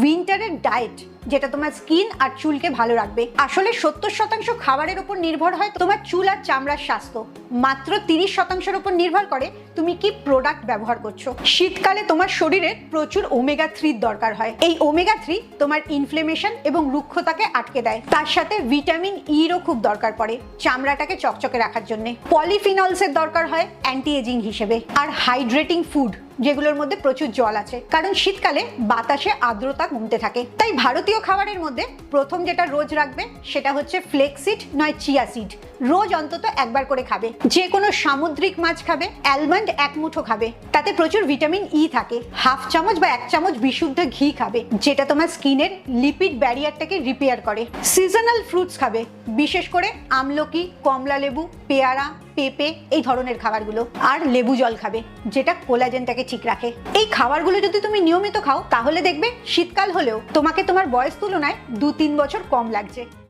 উইন্টারের diet যেটা তোমার skin আর চুলকে ভালো রাখবে। আসলে সত্তর শতাংশ খাবারের উপর নির্ভর হয় তোমার চুল আর চামড়ার স্বাস্থ্য। মাত্র তিরিশ শতাংশের উপর নির্ভর করে তুমি কি প্রোডাক্ট ব্যবহার করছ। শীতকালে তোমার শরীরে প্রচুর ওমেগা থ্রির দরকার হয়। এই ওমেগা থ্রি তোমার ইনফ্লেমেশন এবং রুক্ষতাকে আটকে দেয়। তার সাথে ভিটামিন ইরও খুব দরকার পড়ে চামড়াটাকে চকচকে রাখার জন্য। পলিফিনলসের দরকার হয় অ্যান্টি এজিং হিসেবে। আর হাইড্রেটিং ফুড যেগুলোর মধ্যে প্রচুর জল আছে। কারণ শীতকালে বাতাসে আর্দ্রতা কমতে থাকে। তাই ভারতীয় খাবারের মধ্যে প্রথম যেটা রোজ রাখবে সেটা হচ্ছে ফ্লেক্সিড, নয় চিয়া সিড। রোজ অন্তত একবার করে খাবে। যে কোনো সামুদ্রিক মাছ খাবে, অ্যালমন্ড এক মুঠো খাবে। তাতে প্রচুর ভিটামিন ই থাকে। হাফ চামচ বা এক চামচ বিশুদ্ধ ঘি খাবে, যেটা তোমার স্কিনের লিপিড ব্যারিয়ারটাকে রিপেয়ার করে। সিজনাল ফ্রুটস খাবে, বিশেষ করে আমলকি কমলা লেবু পেয়ারা পেঁপে, এই ধরনের খাবারগুলো। আর লেবু জল খাবে, যেটা কোলাজেনটাকে ঠিক রাখে। এই খাবারগুলো যদি তুমি নিয়মিত খাও, তাহলে দেখবে শীতকাল হলেও তোমাকে তোমার বয়স তুলনায় দু তিন বছর কম লাগছে।